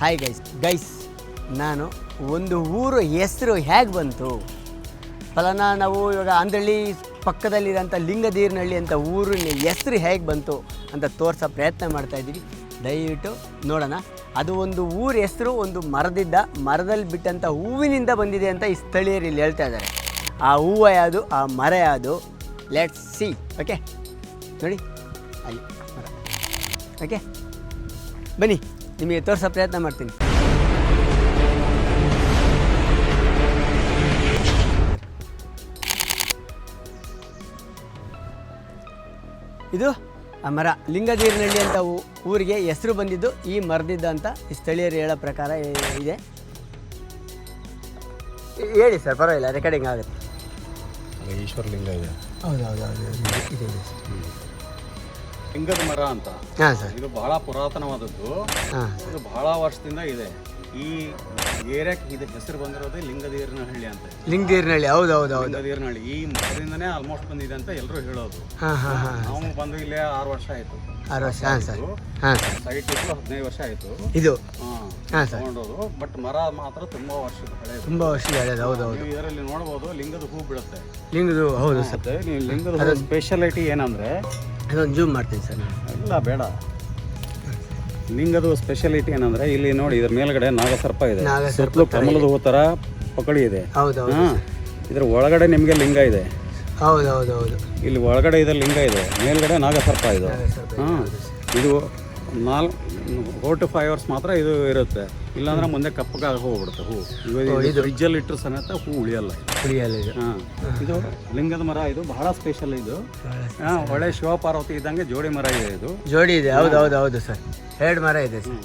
Hi guys guys ನಾನು ಒಂದು ಊರು ಹೆಸರು ಹೇಗೆ ಬಂತು? ಫಲನ ನಾವು ಇವಾಗ ಅಂದ್ರಳ್ಳಿ ಪಕ್ಕದಲ್ಲಿರೋಂಥ ಲಿಂಗದೀರ್ನಹಳ್ಳಿ ಅಂತ ಊರಿನ ಹೆಸರು ಹೇಗೆ ಬಂತು ಅಂತ ತೋರಿಸೋ ಪ್ರಯತ್ನ ಮಾಡ್ತಾಯಿದ್ದೀವಿ ದಯವಿಟ್ಟು ನೋಡೋಣ. ಅದು ಒಂದು ಊರ ಹೆಸರು, ಒಂದು ಮರದಿದ್ದ, ಮರದಲ್ಲಿ ಬಿಟ್ಟಂಥ ಹೂವಿನಿಂದ ಬಂದಿದೆ ಅಂತ ಈ ಸ್ಥಳೀಯರು ಇಲ್ಲಿ ಹೇಳ್ತಾ ಇದ್ದಾರೆ. ಆ ಹೂವು ಯಾವುದು? ಆ ಮರ ಯಾವುದು? ಲೆಟ್ಸ್ ಸಿ ಓಕೆ ನೋಡಿ. ಅಲ್ಲಿ ಓಕೆ ಬನ್ನಿ. ನಿಮಗೆ ತೋರಿಸೋ ಪ್ರಯತ್ನ ಮಾಡ್ತೀನಿ. ಇದು ಆ ಮರ. ಲಿಂಗದೀರ್ನಳ್ಳಿ ಅಂತ ಊರಿಗೆ ಹೆಸರು ಬಂದಿದ್ದು ಈ ಮರದಿದ್ದ ಅಂತ ಈ ಸ್ಥಳೀಯರು ಹೇಳೋ ಪ್ರಕಾರ ಇದೆ. ಹೇಳಿ ಸರ್ ಪರವಾಗಿಲ್ಲ ರೆಕಾರ್ಡಿಂಗ್ ಆಗುತ್ತೆ. ಈಶ್ವರಲಿಂಗ ಇದೆ. ಹೌದೌದು ಹೌದು ಹೌದು ಇದೆ ಇದೆ ಲಿಂಗದ ಮರ ಅಂತ. ಹಾಂ ಸರ್. ಇದು ಬಹಳ ಪುರಾತನವಾದದ್ದು. ಹಾಂ. ಇದು ಬಹಳ ವರ್ಷದಿಂದ ಇದೆ. ಈ ಏರಿಯಾಕ್ಕೆ ಇದಕ್ಕೆ ಹೆಸರು ಬಂದಿರೋದೇ ಲಿಂಗದೀರ್ನಹಳ್ಳಿ ಅಂತ. ಲಿಂಗದೀರ್ನಹಳ್ಳಿ ಹೌದು ಹೌದು ಹೌದು ಲಿಂಗದೀರ್ನಹಳ್ಳಿ ಈ ಮರದಿಂದನೇ ಆಲ್ಮೋಸ್ಟ್ ಬಂದಿದೆ ಅಂತ ಎಲ್ಲರೂ ಹೇಳೋದು. ಹಾಂ ಹಾಂ ಹಾಂ. ನಾವು ಬಂದು ಇಲ್ಲೇ ಆರು ವರ್ಷ ಆಯ್ತು. ವರ್ಷ ಹಾಂ ಸರ್. ಹಾಂ. ಸರ್ ಸೈಟ್ ಇಟ್ಟು ಹದಿನೈದು ವರ್ಷ ಆಯಿತು. ಇದು. ಹಾಂ. ಸರ್. ತಗೊಂಡೋದು. ಬಟ್ ಮರ ಮಾತ್ರ ತುಂಬ ವರ್ಷದ ಹಳೆಯದು ತುಂಬ ವರ್ಷ ಹಳೇದು. ಹೌದು ಹೌದು. ನೀವು ಇದರಲ್ಲಿ ನೋಡ್ಬೋದು ಲಿಂಗದ ಹೂ ಬಿಡುತ್ತೆ ಲಿಂಗದ ಹೌದು ಸರ್. ನೀವು ಲಿಂಗದ ಸ್ಪೆಷಾಲಿಟಿ ಏನಂದ್ರೆ ಅದೊಂದು ಜೂಮ್ ಮಾಡ್ತೀನಿ ಸರ್ ಇಲ್ಲ ಬೇಡ. ಲಿಂಗದ ಸ್ಪೆಷಾಲಿಟಿ ಏನಂದ್ರೆ ಇಲ್ಲಿ ನೋಡಿ ಇದ್ರ ಮೇಲ್ಗಡೆ ನಾಗಸರ್ಪ ಇದೆ. ಸುತ್ತಲೂ ಕಮಲದ ಹೂ ತರ ಪಕಳಿ ಇದೆ. ಹೌದು ಇದ್ರ ಒಳಗಡೆ ನಿಮಗೆ ಲಿಂಗ ಇದೆ. ಹೌದು ಹೌದು ಹೌದು ಇಲ್ಲಿ ಒಳಗಡೆ ಇದೆ ಲಿಂಗ ಇದೆ ಮೇಲ್ಗಡೆ ನಾಗಸರ್ಪ ಇದು. ಇದೆ, ಹಾ ಇದು ನಾಲ್ ಫೋರ್ ಟು ಫೈವ್ ಅವರ್ಸ್ ಮಾತ್ರ ಇದು ಇರುತ್ತೆ. ಇಲ್ಲಾಂದ್ರೆ ಮುಂದೆ ಕಪ್ಪಗಾಗ ಹೋಗ್ಬಿಡುತ್ತೆ ಹೂ. ಇವಾಗ ಫ್ರಿಜ್ಜಲ್ಲಿ ಇಟ್ಟರು ಸಮೇತ ಹೂ ಉಳಿಯಲ್ಲ. ಉಳಿಯಲ್ಲ ಇದು. ಹಾಂ ಇದು ಲಿಂಗದ ಮರ ಇದು ಬಹಳ ಸ್ಪೆಷಲ್ ಇದು. ಹಾಂ ಒಳ್ಳೆ ಶಿವಪಾರ್ವತಿ ಇದ್ದಂಗೆ ಜೋಡಿ ಮರ ಇದೆ ಇದು. ಜೋಡಿ ಇದೆ ಹೌದು ಹೌದು ಹೌದು ಸರ್. ಎರಡು ಮರ ಇದೆ sir.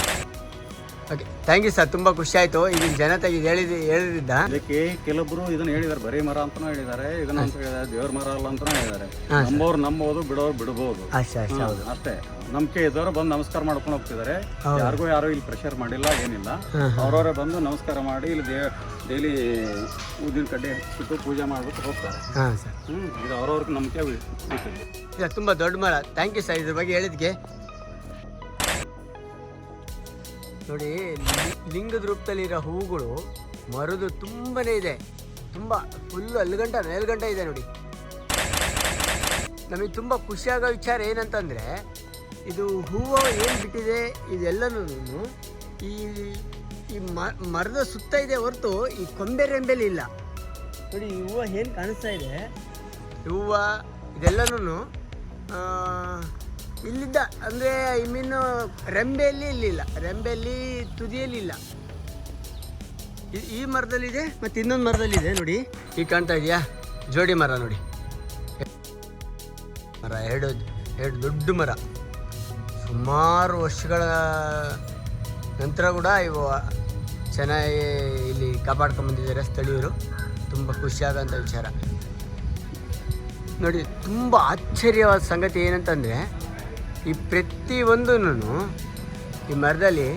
Okay thank you sir ತುಂಬ ಖುಷಿ ಆಯಿತು. ಈಗಿನ ಜನತೆಗೆ ಹೇಳಿದ ಹೇಳಿದ್ದ ಅದಕ್ಕೆ ಕೆಲವೊಬ್ರು ಇದನ್ನ ಹೇಳಿದಾರೆ ಬರೀ ಮರ ಅಂತಾನು ಹೇಳಿದ್ದಾರೆ. ಇದನ್ನ ಅಂತ ಹೇಳಿದ್ದಾರೆ. ದೇವ್ರ ಮರ ಅಲ್ಲ ಅಂತಾನು ಹೇಳಿದ್ದಾರೆ. ನಂಬೋರು ನಂಬೋದು ಬಿಡೋರು ಬಿಡಬಹುದು ಅಷ್ಟೇ. ನಂಬಿಕೆ ಇದ್ದವರು ಬಂದು ನಮಸ್ಕಾರ ಮಾಡ್ಕೊಂಡು ಹೋಗ್ತಿದ್ದಾರೆ. ಯಾರಿಗೂ ಯಾರು ಇಲ್ಲಿ ಪ್ರೆಷರ್ ಮಾಡಿಲ್ಲ ಏನಿಲ್ಲ. ಅವರವರೇ ಬಂದು ನಮಸ್ಕಾರ ಮಾಡಿ ಇಲ್ಲಿ ದೇ ಡೈಲಿ ಊದಿನ ಕಡ್ಡಿ ಹಚ್ಚಿಟ್ಟು ಪೂಜೆ ಮಾಡ್ಬಿಟ್ಟು ಹೋಗ್ತಾರೆ. ಹ್ಮ್ ಇದು ಅವ್ರವ್ರಿಗೆ ನಂಬಿಕೆ ತುಂಬ ದೊಡ್ಡ ಮರ. ಥ್ಯಾಂಕ್ ಯು ಸರ್ ಇದ್ರ ಬಗ್ಗೆ ಹೇಳಿದ್ಗೆ ನೋಡಿ ಲಿಂಗದ ರೂಪದಲ್ಲಿರೋ ಹೂಗಳು ಮರದು ತುಂಬನೇ ಇದೆ. ತುಂಬ ಫುಲ್ ಅಲ್ಗಂಟ, ಮೇಲ್ಗಂಟ ಇದೆ ನೋಡಿ. ನಮಗೆ ತುಂಬ ಖುಷಿಯಾಗೋ ವಿಚಾರ ಏನಂತಂದರೆ, ಇದು ಹೂವು ಏನು ಬಿಟ್ಟಿದೆ ಇದೆಲ್ಲನೂ ಈ ಈ ಮರದ ಸುತ್ತ ಇದೆ ಹೊರತು ಈ ಕೊಂಬೆ ರೆಂಬೆಲಿ ಇಲ್ಲ. ನೋಡಿ, ಈ ಹೂವು ಏನು ಕಾಣಿಸ್ತಾ ಇದೆ? ಹೂವು ಇದೆಲ್ಲನೂ ಇಲ್ಲಿದ್ದ, ಅಂದರೆ ಐ ಮೀನು ರೆಂಬೆಯಲ್ಲಿ ಇಲ್ಲಿಲ್ಲ. ರೆಂಬೆಯಲ್ಲಿ ತುದಿಯಲ್ಲಿ ಇಲ್ಲ. ಈ- ಮರದಲ್ಲಿದೆ ಮತ್ತು ಇನ್ನೊಂದು ಮರದಲ್ಲಿದೆ, ನೋಡಿ. ಈಗ ಕಾಣ್ತಾ ಇದೆಯಾ? ಜೋಡಿ ಮರ, ನೋಡಿ. ಮರ, ಎರಡು ಎರಡು ದೊಡ್ಡ ಮರ. ಸುಮಾರು ವರ್ಷಗಳ ನಂತರ ಕೂಡ ಇವು ಚೆನ್ನಾಗಿ ಇಲ್ಲಿ ಕಾಪಾಡ್ಕೊಂಬಂದಿದ್ದಾರೆ ಸ್ಥಳೀಯರು. ತುಂಬ ಖುಷಿಯಾದಂಥ ವಿಚಾರ. ನೋಡಿ, ತುಂಬ ಆಶ್ಚರ್ಯವಾದ ಸಂಗತಿ ಏನಂತಂದರೆ ಈ ಪ್ರತಿಯೊಂದೂ ಈ ಮರದಲ್ಲಿ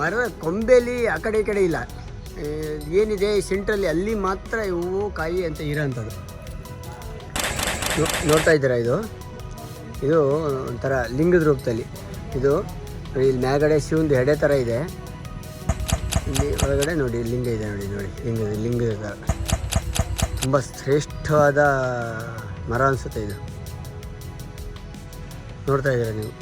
ಮರದ ಕೊಂಬೆಯಲ್ಲಿ ಆ ಕಡೆ ಈ ಕಡೆ ಇಲ್ಲ. ಏನಿದೆ ಈ ಸೆಂಟ್ರಲ್ಲಿ ಅಲ್ಲಿ ಮಾತ್ರ ಹೂವು ಕಾಯಿ ಅಂತ ಇರೋಂಥದ್ದು. ನೋಡ್ತಾ ಇದ್ದೀರಾ ಇದು? ಇದು ಒಂಥರ ಲಿಂಗದ ರೂಪದಲ್ಲಿ. ಇದು ಇಲ್ಲಿ ಮ್ಯಾಗಡೆ ಶಿವಂದು ಎಡೆ ಥರ ಇದೆ. ಇಲ್ಲಿ ಒಳಗಡೆ ನೋಡಿ, ಲಿಂಗ ಇದೆ ನೋಡಿ ನೋಡಿ, ಲಿಂಗದ ಲಿಂಗದ. ಥರ ತುಂಬ ಶ್ರೇಷ್ಠವಾದ ಮರ ಅನಿಸುತ್ತೆ ಇದು. ನೋಡ್ತಾ ಇದ್ದೀರಾ ನೀವು?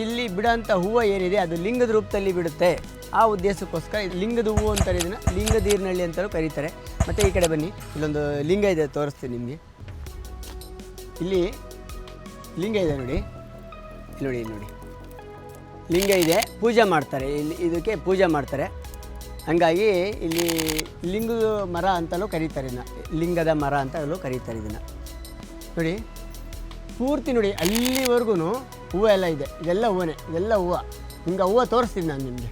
ಇಲ್ಲಿ ಬಿಡೋಂಥ ಹೂವು ಏನಿದೆ, ಅದು ಲಿಂಗದ ರೂಪದಲ್ಲಿ ಬಿಡುತ್ತೆ. ಆ ಉದ್ದೇಶಕ್ಕೋಸ್ಕರ ಲಿಂಗದ ಹೂವು ಅಂತಾರೆ ಇದನ್ನು ಲಿಂಗದೀರ್ನಳ್ಳಿ ಅಂತಲೂ ಕರೀತಾರೆ. ಮತ್ತು ಈ ಕಡೆ ಬನ್ನಿ, ಇಲ್ಲೊಂದು ಲಿಂಗ ಇದೆ ತೋರಿಸ್ತೀನಿ ನಿಮಗೆ. ಇಲ್ಲಿ ಲಿಂಗ ಇದೆ ನೋಡಿ. ನೋಡಿ ನೋಡಿ. ಲಿಂಗ ಇದೆ, ಪೂಜೆ ಮಾಡ್ತಾರೆ. ಇಲ್ಲಿ ಇದಕ್ಕೆ ಪೂಜೆ ಮಾಡ್ತಾರೆ. ಹಾಗಾಗಿ ಇಲ್ಲಿ ಲಿಂಗದ ಮರ ಅಂತಲೂ ಕರೀತಾರೆ ಇದನ್ನು. ಲಿಂಗದ ಮರ ಅಂತಲೂ ಕರೀತಾರೆ ಇದನ್ನು. ನೋಡಿ. ಪೂರ್ತಿ ನೋಡಿ ಅಲ್ಲಿವರೆಗೂ ಹೂವು ಎಲ್ಲ ಇದೆ. ಇದೆಲ್ಲ ಹೂವೇ ಇದೆಲ್ಲ ಹೂವು. ಹಿಂಗೆ ಹೂವು ತೋರಿಸ್ತೀನಿ ನಾನು ನಿಮಗೆ.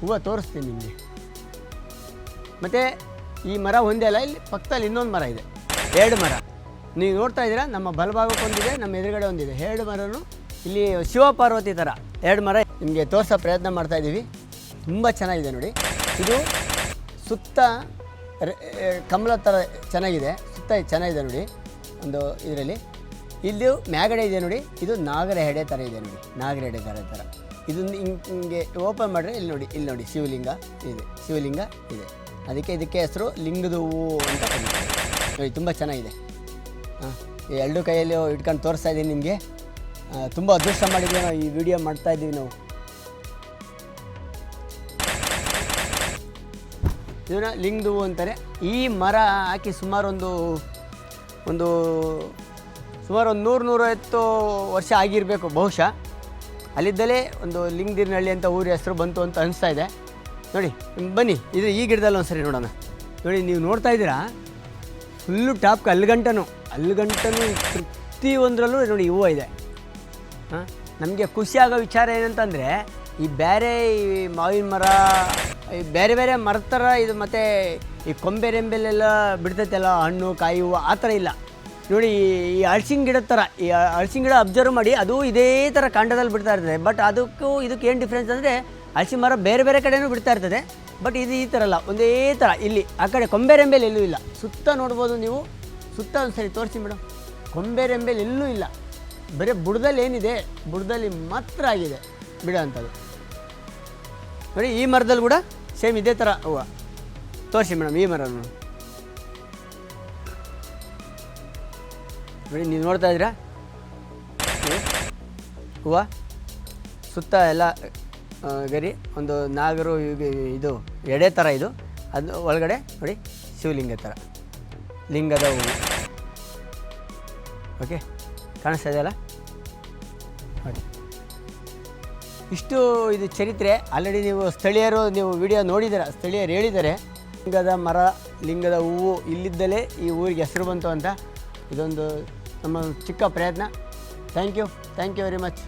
ಹೂವು ತೋರಿಸ್ತೀನಿ ನಿಮಗೆ. ಮತ್ತು ಈ ಮರ ಒಂದೇ ಅಲ್ಲ, ಇಲ್ಲಿ ಪಕ್ಕದಲ್ಲಿ ಇನ್ನೊಂದು ಮರ ಇದೆ. ಎರಡು ಮರ. ನೀವು ನೋಡ್ತಾ ಇದ್ದೀರಾ, ನಮ್ಮ ಬಲಭಾಗಕ್ಕೊಂದಿದೆ, ನಮ್ಮ ಎದುರುಗಡೆ ಒಂದಿದೆ. ಎರಡು ಮರನು ಇಲ್ಲಿ ಶಿವಪಾರ್ವತಿ ಥರ. ಎರಡು ಮರ ನಿಮಗೆ ತೋರಿಸೋ ಪ್ರಯತ್ನ ಮಾಡ್ತಾ ಇದ್ದೀವಿ. ತುಂಬ ಚೆನ್ನಾಗಿದೆ ನೋಡಿ. ಇದು ಸುತ್ತ ಕಮಲ ಥರ ಚೆನ್ನಾಗಿದೆ. ಸುತ್ತ ಚೆನ್ನಾಗಿದೆ ನೋಡಿ. ಒಂದು ಇದರಲ್ಲಿ. ಇಲ್ಲಿ ಮ್ಯಾಗಡೆ ಇದೆ ನೋಡಿ. ಇದು ನಾಗರ ಹೆಡೆ ಥರ ಇದೆ ನೋಡಿ. ನಾಗರ ಹೆಡೆ ಥರ ಥರ ಇದು ಹಿಂಗ್- ಓಪನ್ ಮಾಡಿದ್ರೆ ಇಲ್ಲಿ ನೋಡಿ ಇಲ್ಲಿ ನೋಡಿ ಶಿವಲಿಂಗ ಇದೆ. ಶಿವಲಿಂಗ ಇದೆ. ಅದಕ್ಕೆ ಇದಕ್ಕೆ ಹೆಸರು ಲಿಂಗದ ಹೂವು ಅಂತ ಕರೀತಾರೆ. ನೋಡಿ, ತುಂಬ ಚೆನ್ನಾಗಿದೆ. ಹಾಂ ಎರಡು ಕೈಯಲ್ಲಿ ಇಟ್ಕೊಂಡು ತೋರಿಸ್ತಾ ಇದ್ದೀನಿ ನಿಮಗೆ. ತುಂಬ ಅದೃಷ್ಟ ಮಾಡಿದ್ವಿ ನಾವು ಈ ವಿಡಿಯೋ ಮಾಡ್ತಾ ಇದ್ದೀವಿ ನಾವು. ಇದನ್ನ ಲಿಂಗದ ಹೂವು ಅಂತಾರೆ. ಈ ಮರ ಹಾಕಿ ಸುಮಾರು ಒಂದು ಸುಮಾರು ಒಂದು ನೂರು ನೂರೈವತ್ತು ವರ್ಷ ಆಗಿರಬೇಕು ಬಹುಶಃ. ಅಲ್ಲಿದ್ದಲೇ ಒಂದು ಲಿಂಗದಿರ್ನಹಳ್ಳಿ ಅಂತ ಊರ ಹೆಸರು ಬಂತು ಅಂತ ಅನಿಸ್ತಾ ಇದೆ. ನೋಡಿ, ಬನ್ನಿ, ಇದು ಈ ಗಿಡದಲ್ಲಿ ಒಂದು ಸರಿ ನೋಡೋಣ. ನೋಡಿ, ನೀವು ನೋಡ್ತಾ ಇದ್ದೀರಾ? ಫುಲ್ಲು ಟಾಪ್ ಅಲ್ಲಿಗಂಟನು ಅಲ್ಲಿಗಂಟನು ಪ್ರತಿ ಒಂದರಲ್ಲೂ ನೋಡಿ ಹೂವು ಇದೆ. ಹಾಂ? ನಮಗೆ ಖುಷಿಯಾಗೋ ವಿಚಾರ ಏನಂತಂದರೆ, ಈ ಬೇರೆ ಈ ಮಾವಿನ ಮರ ಬೇರೆ ಬೇರೆ ಮರದ ಥರ ಇದು ಮತ್ತು ಈ ಕೊಂಬೆ ರೆಂಬೆಲೆಲ್ಲ ಬಿಡ್ತೈತಲ್ಲ, ಹಣ್ಣು, ಕಾಯಿ ಹೂವು, ಆ ಥರ ಇಲ್ಲ. ನೋಡಿ, ಈ- ಅಳ್ಸಿನ ಗಿಡದ ಥರ, ಈ ಅಳ್ಸಿನ ಗಿಡ ಅಬ್ಸರ್ವ್ ಮಾಡಿ, ಅದು ಇದೇ ಥರ ಕಾಂಡದಲ್ಲಿ ಬಿಡ್ತಾ ಇರ್ತದೆ. ಬಟ್ ಅದಕ್ಕೂ ಇದಕ್ಕೆ ಏನು ಡಿಫ್ರೆನ್ಸ್ ಅಂದರೆ ಹಳ್ಸಿನ ಮರ ಬೇರೆ ಬೇರೆ ಕಡೆಯೂ ಬಿಡ್ತಾ ಇರ್ತದೆ. ಬಟ್ ಇದು ಈ ಥರ ಅಲ್ಲ, ಒಂದೇ ಥರ, ಇಲ್ಲಿ, ಆ ಕಡೆ ಕೊಂಬೆ ರೆಂಬೆಲಿ ಎಲ್ಲೂ ಇಲ್ಲ. ಸುತ್ತ ನೋಡ್ಬೋದು ನೀವು, ಸುತ್ತ ಒಂದು ಸರಿ ತೋರಿಸಿ ಮೇಡಮ್ ಕೊಂಬೆ ರೆಂಬೆಲಿ ಎಲ್ಲೂ ಇಲ್ಲ. ಬರೀ ಬುಡದಲ್ಲಿ ಏನಿದೆ, ಬುಡದಲ್ಲಿ ಮಾತ್ರ ಆಗಿದೆ ಬಿಡೋ ಅಂಥದ್ದು ನೋಡಿ, ಈ ಮರದಲ್ಲಿ ಕೂಡ ಸೇಮ್ ಇದೇ ಥರ ಹೂವು. ತೋರಿಸಿ ಮೇಡಮ್, ಈ ಮರ ನೋಡಿ, ನೀವು ನೋಡ್ತಾ ಇದ್ದೀರಾ? ಹೂವು ಸುತ್ತ ಎಲ್ಲ ಗರಿ, ಒಂದು ನಾಗರು ಇದು, ಎಡೆ ಥರ ಇದು. ಅದು ಒಳಗಡೆ, ನೋಡಿ, ಶಿವಲಿಂಗ ಥರ ಲಿಂಗದ ಹೂವು. ಓಕೆ, ಕಾಣಿಸ್ತಾ ಇದೆಯಲ್ಲ? ಇಷ್ಟು ಇದು ಚರಿತ್ರೆ ಆಲ್ರೆಡಿ ನೀವು ಸ್ಥಳೀಯರು ನೀವು ವಿಡಿಯೋ ನೋಡಿದ್ದೀರ ಸ್ಥಳೀಯರು ಹೇಳಿದ್ದಾರೆ. ಲಿಂಗದ ಮರ, ಲಿಂಗದ ಹೂವು ಇಲ್ಲಿದ್ದಲೇ ಈ ಊರಿಗೆ ಹೆಸರು ಬಂತು ಅಂತ ಇದೊಂದು ನಮ್ಮ ಚಿಕ್ಕ ಪ್ರಯತ್ನ. Thank you thank you very much